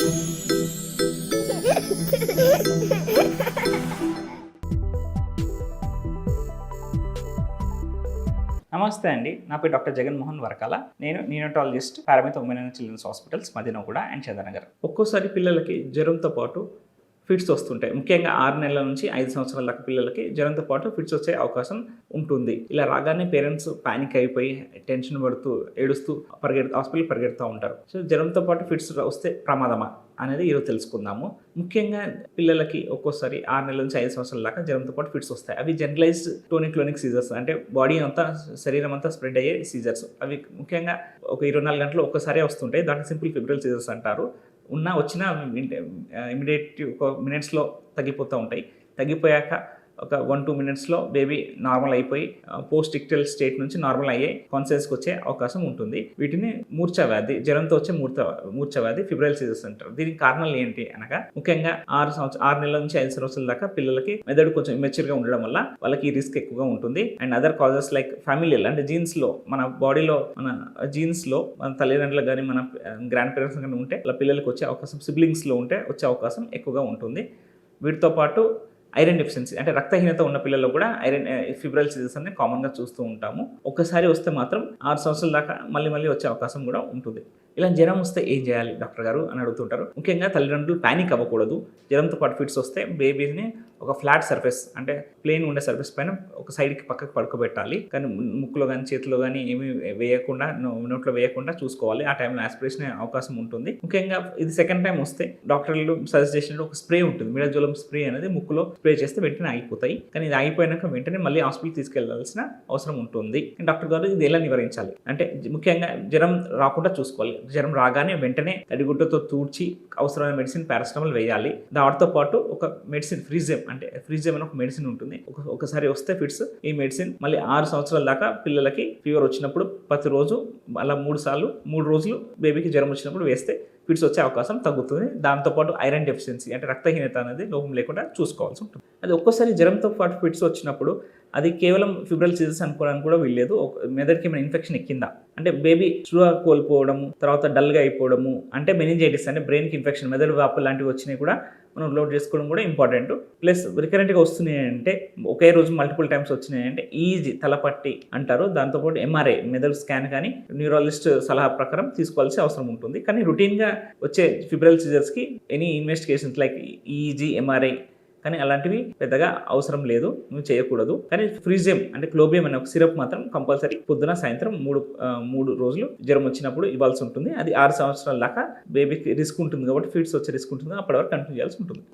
నమస్తే అండి. నా పేరు డాక్టర్ జగన్మోహన్ వరకాల. నేను neonatologist Paramitha women children's hospitals Madinaguda and Chandanagar ఒక్కోసారి పిల్లలకి జ్వరంతో పాటు ఫిట్స్ వస్తుంటాయి. ముఖ్యంగా ఆరు నెలల నుంచి ఐదు సంవత్సరాల దాకా పిల్లలకి జ్వరంతో పాటు ఫిట్స్ వచ్చే అవకాశం ఉంటుంది. ఇలా రాగానే పేరెంట్స్ పానిక్ అయిపోయి టెన్షన్ పడుతూ ఏడుస్తూ పరిగెడు హాస్పిటల్ పరిగెడుతూ ఉంటారు. సో జ్వరంతో పాటు ఫిట్స్ వస్తే ప్రమాదమా అనేది ఈరోజు తెలుసుకుందాము. ముఖ్యంగా పిల్లలకి ఒక్కోసారి ఆరు నెలల నుంచి ఐదు సంవత్సరాల దాకా జ్వరంతో పాటు ఫిట్స్ వస్తాయి. అవి జనరలైజ్డ్ టోనిక్లోనిక్ సీజర్స్ అంటే బాడీ అంతా శరీరం అంతా స్ప్రెడ్ అయ్యే సీజర్స్. అవి ముఖ్యంగా ఒక ఇరవై నాలుగు గంటలు ఒక్కసారే వస్తుంటాయి. దాంట్లో సింపుల్ ఫిబ్రల్ సీజర్స్ అంటారు. ఉన్న వచ్చిన ఇమీడియట్ ఒక మినిట్స్లో తగ్గిపోతూ ఉంటాయి. తగ్గిపోయాక ఒక వన్ టూ మినిట్స్లో బేబీ నార్మల్ అయిపోయి పోస్ట్ ఇక్టల్ స్టేట్ నుంచి నార్మల్ అయ్యే కాన్షియస్కి వచ్చే అవకాశం ఉంటుంది. వీటిని మూర్ఛ వ్యాధి జ్వరంతో వచ్చే మూర్త మూర్ఛ వ్యాధి ఫిబ్రైల్ సీజర్స్ అంటారు. దీనికి కారణాలు ఏంటి అనగా ముఖ్యంగా ఆరు సంవత్సరం ఆరు నెలల నుంచి ఐదు సంవత్సరాల దాకా పిల్లలకి మెదడు కొంచెం ఇమెచ్యూర్గా ఉండడం వల్ల వాళ్ళకి ఈ రిస్క్ ఎక్కువగా ఉంటుంది. అండ్ అదర్ కాజెస్ లైక్ ఫ్యామిలీలు అంటే జీన్స్లో మన బాడీలో మన జీన్స్లో మన తల్లిదండ్రులు కానీ మన గ్రాండ్ పేరెంట్స్ కానీ ఉంటే వాళ్ళ పిల్లలకి వచ్చే అవకాశం సిబ్లింగ్స్లో ఉంటే వచ్చే అవకాశం ఎక్కువగా ఉంటుంది. వీటితో పాటు ఐరన్ డెఫిషియన్సీ అంటే రక్తహీనత ఉన్న పిల్లల్లో కూడా ఐరన్ ఫిబ్రల్ సిజెస్ అనేది కామన్గా చూస్తూ ఉంటాము. ఒక్కసారి వస్తే మాత్రం ఆరు సంవత్సరాల దాకా మళ్ళీ మళ్ళీ వచ్చే అవకాశం కూడా ఉంటుంది. ఇలా జ్వరం వస్తే ఏం చేయాలి డాక్టర్ గారు అని అడుగుతుంటారు. ముఖ్యంగా తల్లిదండ్రులు ప్యానిక్ అవ్వకూడదు. జ్వరంతో పాటు ఫిట్స్ వస్తే బేబీని ఒక ఫ్లాట్ సర్ఫేస్ అంటే ప్లేన్ ఉండే సర్ఫేస్ పైన ఒక సైడ్కి పక్కకు పడుకోబెట్టాలి. కానీ ముక్కులో కానీ చేతిలో కానీ ఏమీ వేయకుండా నో- నోట్లో వేయకుండా చూసుకోవాలి. ఆ టైంలో ఆస్పిరేషన్ అవకాశం ఉంటుంది. ముఖ్యంగా ఇది సెకండ్ టైం వస్తే డాక్టర్లు సజెస్ట్ చేసినట్టు ఒక స్ప్రే ఉంటుంది. మిడజోలం స్ప్రే అనేది ముక్కులో స్ప్రే చేస్తే వెంటనే ఆగిపోతాయి. కానీ ఇది ఆగిపోయినాక వెంటనే మళ్ళీ హాస్పిటల్ తీసుకెళ్ళాల్సిన అవసరం ఉంటుంది. డాక్టర్ గారు ఇది ఎలా నివారించాలి? అంటే ముఖ్యంగా జ్వరం రాకుండా చూసుకోవాలి. జ్వరం రాగానే వెంటనే తడిగుడ్డతో తూడ్చి అవసరమైన మెడిసిన్ పారాసిటమాల్ వేయాలి. దాటితో పాటు ఒక మెడిసిన్ ఫ్రీజెమ్ అంటే ఫ్రీజెమ్ అని ఒక మెడిసిన్ ఉంటుంది. ఒక ఒకసారి వస్తే ఫిట్స్ ఈ మెడిసిన్ మళ్ళీ ఆరు సంవత్సరాల దాకా పిల్లలకి ఫీవర్ వచ్చినప్పుడు ప్రతిరోజు అలా మూడు సార్లు మూడు రోజులు బేబీకి జ్వరం వచ్చినప్పుడు వేస్తే ఫిట్స్ వచ్చే అవకాశం తగ్గుతుంది. దాంతోపాటు ఐరన్ డెఫిషియన్సీ అంటే రక్తహీనత అనేది లోపం లేకుండా చూసుకోవాల్సి ఉంటుంది. అది ఒక్కోసారి జ్వరంతో పాటు ఫిట్స్ వచ్చినప్పుడు అది కేవలం ఫిబ్రల్ సీజన్స్ అనుకోవడానికి కూడా వీల్లేదు. ఒక మెదడుకి ఏమైనా ఇన్ఫెక్షన్ ఎక్కిందా? అంటే బేబీ స్పృహ కోల్పోవడము తర్వాత డల్గా అయిపోవడము అంటే మెనింజైటిస్ అంటే బ్రెయిన్కి ఇన్ఫెక్షన్ మెదడు వాపు లాంటివి వచ్చినాయి కూడా మనం లోడ్ చేసుకోవడం కూడా ఇంపార్టెంట్ ప్లస్ రికరెంట్గా వస్తున్నాయి అంటే ఒకే రోజు మల్టిపుల్ టైమ్స్ వచ్చినాయి అంటే ఈజీ తలపట్టి అంటారు. దాంతోపాటు ఎంఆర్ఐ మెదడు స్కాన్ కానీ న్యూరాలజిస్ట్ సలహా ప్రకారం తీసుకోవాల్సిన అవసరం ఉంటుంది. కానీ రొటీన్గా వచ్చే febrile సీజర్స్కి any investigations like EEG MRI కానీ అలాంటివి పెద్దగా అవసరం లేదు నువ్వు చేయకూడదు. కానీ ఫ్రీజియం అంటే క్లోబియం అనే ఒక సిరప్ మాత్రం కంపల్సరీ పొద్దున సాయంత్రం మూడు మూడు రోజులు జ్వరం వచ్చినప్పుడు ఇవ్వాల్సి ఉంటుంది. అది ఆరు సంవత్సరాల దాకా బేబీకి రిస్క్ ఉంటుంది కాబట్టి ఫీడ్స్ వచ్చే రిస్క్ ఉంటుంది. అప్పటి వరకు కంటిన్యూ చేయాల్సి ఉంటుంది.